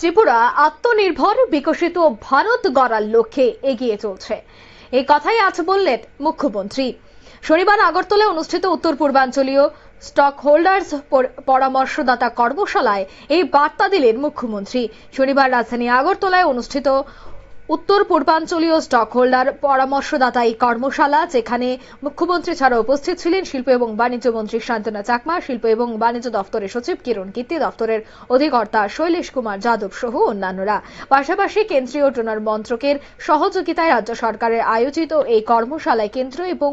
ত্রিপুরা আত্মনির্ভর, বিকশিত, ভারত গড়ার লক্ষ্যে এগিয়ে চলছে। এই কথাই আজ বললেন মুখ্যমন্ত্রী। শনিবার আগরতলায় অনুষ্ঠিত উত্তর পূর্বাঞ্চলীয় স্টক হোল্ডার্স পরামর্শদাতা কর্মশালায় এই বার্তা দিলেন মুখ্যমন্ত্রী। শনিবার রাজধানী আগরতলায় অনুষ্ঠিত উত্তর পূর্বাঞ্চলীয় স্টক হোল্ডার পরামর্শদাতা এই কর্মশালা, যেখানে মুখ্যমন্ত্রী ছাড়া উপস্থিত ছিলেন শিল্প এবং বাণিজ্য মন্ত্রী শান্তনা চাকমা, শিল্প এবং বাণিজ্য দপ্তরের সচিব কিরণ কীর্তি দপ্তরের অধিকর্তা শৈলেশ কুমার যাদব সহ অন্যান্যরা। পাশাপাশি কেন্দ্রীয় ডোনার মন্ত্রকের সহযোগিতায় রাজ্য সরকারের আয়োজিত এই কর্মশালায় কেন্দ্র এবং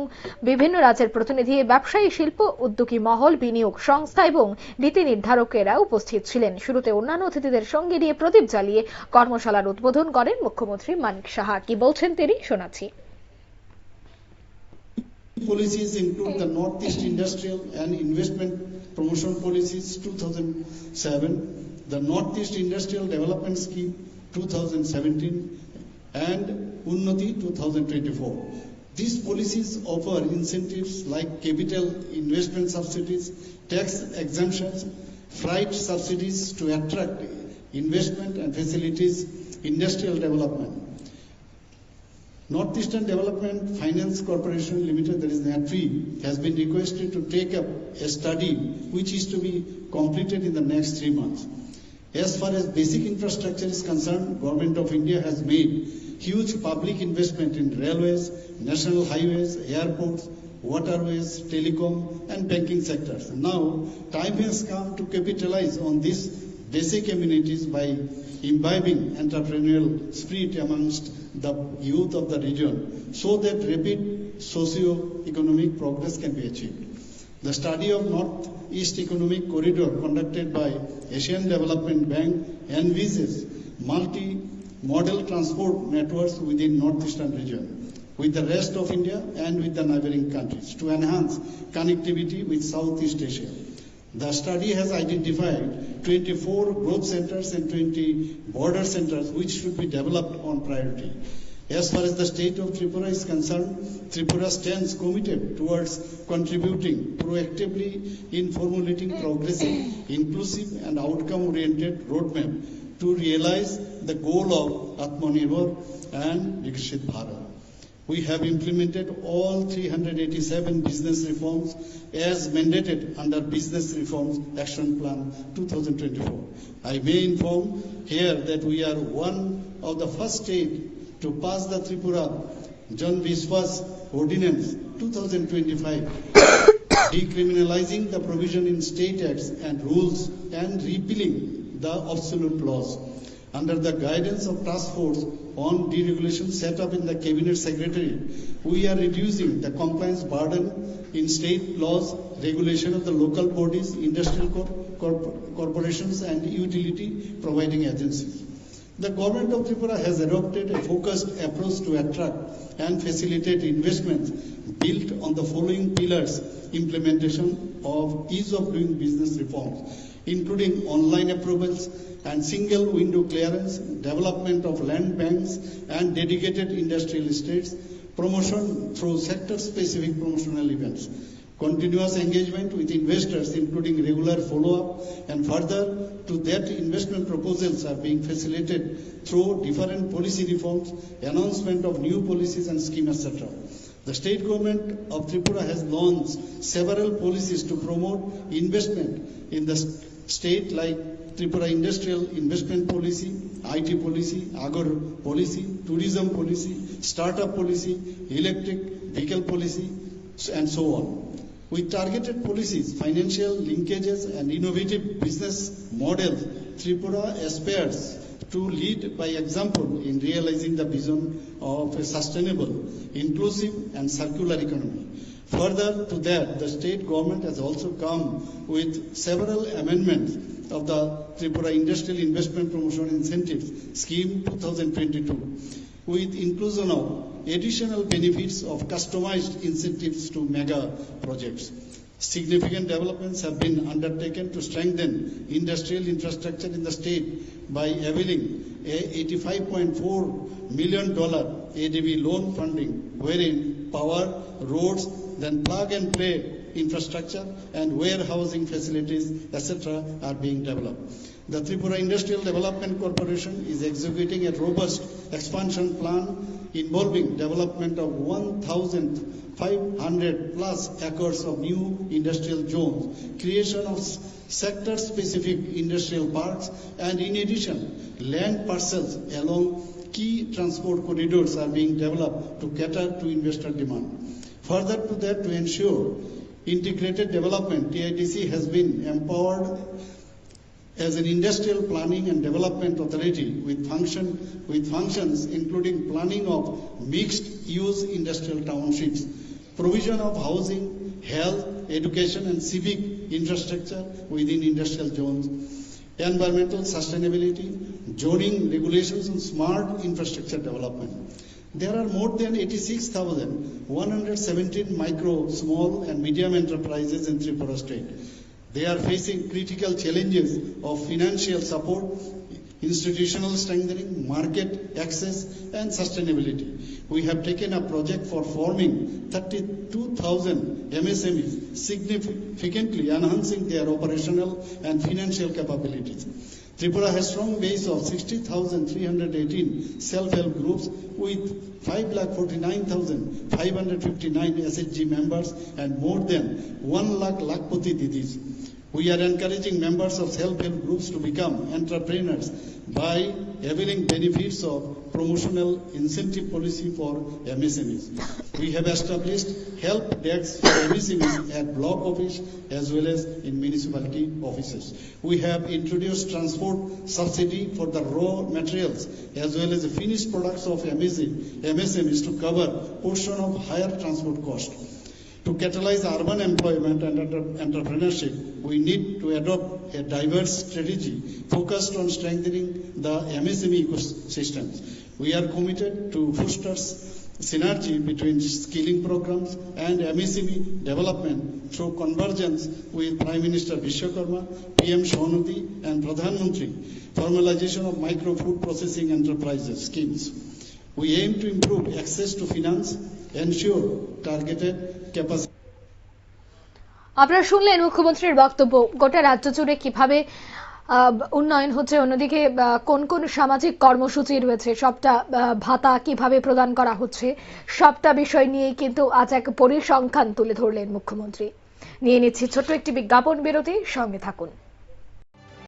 বিভিন্ন রাজ্যের প্রতিনিধি, ব্যবসায়ী, শিল্প, উদ্যোগী মহল, বিনিয়োগ সংস্থা এবং নীতি নির্ধারকেরা উপস্থিত ছিলেন। শুরুতে অন্যান্য অতিথিদের সঙ্গে নিয়ে প্রদীপ জ্বালিয়ে কর্মশালার উদ্বোধন করেন মুখ্যমন্ত্রী। মানিক সাহা কি বলছেন তিনি শোনাচ্ছি Policies include the Northeast Industrial and Investment Promotion Policies 2007, the Northeast Industrial Development Scheme 2017, and Unnati 2024. These policies offer incentives like capital investment subsidies, tax exemptions, freight subsidies to attract investment and facilities industrial development. Northeastern Development Finance Corporation Limited, that is NATFI, has been requested to take up a study which is to be completed in the next three months. As far as basic infrastructure is concerned, Government of India has made huge public investment in railways, national highways, airports, waterways, telecom and banking sectors. Now, time has come to capitalize on these basic communities by imbibing entrepreneurial spirit amongst the youth of the region so that rapid socio-economic progress can be achieved. The study of North-East Economic Corridor conducted by Asian Development Bank envisages multi-model transport networks within Northeastern region with the rest of India and with the neighboring countries to enhance connectivity with Southeast Asia. The study has identified 24 growth centers and 20 border centers which should be developed on priority. As far as the state of Tripura is concerned, Tripura stands committed towards contributing proactively in formulating progressive, inclusive and outcome-oriented roadmap to realize the goal of Atmanirbhar and Vikshit Bharat. We have implemented all 387 business reforms as mandated under Business Reforms Action Plan 2024. I may inform here that we are one of the first state to pass the Tripura Jan Viswas Ordinance 2025 decriminalizing the provision in state acts and rules and repealing the obsolete laws. Under the guidance of task force on deregulation set up in the cabinet secretary, we are reducing the compliance burden in state laws, regulation of the local bodies, industrial corp- corp- corporations and utility providing agencies. The government of Tripura has adopted a focused approach to attract and facilitate investments built on the following pillars implementation of ease of doing business reforms, including online approvals and single window clearance, development of land banks and dedicated industrial estates, promotion through sector specific promotional events continuous engagement with investors, including regular follow-up, and further to that investment proposals are being facilitated through different policy reforms, announcement of new policies and schemes, etc. The state government of Tripura has launched several policies to promote investment in the state like Tripura Industrial Investment Policy, IT Policy, Agar Policy, Tourism Policy, Startup Policy, Electric Vehicle Policy, and so on. With targeted policies, financial linkages, and innovative business models, Tripura aspires to lead by example in realizing the vision of a sustainable, inclusive, and circular economy. Further to that, the state government has also come with several amendments of the Tripura Industrial Investment Promotion Incentives Scheme 2022 with inclusion of additional benefits of customized incentives to mega projects. Significant developments have been undertaken to strengthen industrial infrastructure in the state by availing a $85.4 million ADB loan funding, wherein power, roads, then plug and play infrastructure and warehousing facilities, etc., are being developed. The Tripura Industrial Development Corporation is executing a robust expansion plan involving development of 1,500 plus acres of new industrial zones, creation of sector-specific industrial parks, and in addition, land parcels along key transport corridors are being developed to cater to investor demand. Further to that, to ensure integrated development, TIDC has been empowered as an industrial planning and development authority with function with functions including planning of mixed use industrial townships, provision of housing, health, education and civic infrastructure within industrial zones, environmental sustainability, zoning regulations and smart infrastructure development. There are more than 86,117 micro, small and medium enterprises in Tripura state. They are facing critical challenges of financial support, institutional strengthening, market access, and sustainability. We have taken a project for forming 32,000 MSMEs, significantly enhancing their operational and financial capabilities. Tripura has strong base of 60,318 self-help groups with 5,49,559 SHG members and more than 1 lakh Lakpati Didis. We are encouraging members of self-help groups to become entrepreneurs by availing benefits of promotional incentive policy for MSMEs. We have established help desks for MSMEs at block office as well as in municipality offices. We have introduced transport subsidy for the raw materials as well as the finished products of MSME, MSMEs to cover portion of higher transport cost. To catalyze urban employment and entrepreneurship, we need to adopt a diverse strategy focused on strengthening the MSME ecosystems. We are committed to foster synergy between skilling programs and MSME development through convergence with Prime Minister Vishwakarma, PM Shonuti and Pradhan Mantri, formalization of micro food processing enterprises schemes. We aim to improve access to finance, ensure targeted capacity আপনারা শুনলেন মুখ্যমন্ত্রীর বক্তব্য গোটা রাজ্য জুড়ে কীভাবে উন্নয়ন হচ্ছে অন্যদিকে কোন কোন সামাজিক কর্মসূচি রয়েছে, সবটা ভাতা কীভাবে প্রদান করা হচ্ছে, সবটা বিষয় নিয়ে কিন্তু আজ এক পরিসংখ্যান তুলে ধরলেন মুখ্যমন্ত্রী। নিয়ে নিচ্ছি ছোট্ট একটি বিজ্ঞাপন বিরতি, সঙ্গে থাকুন।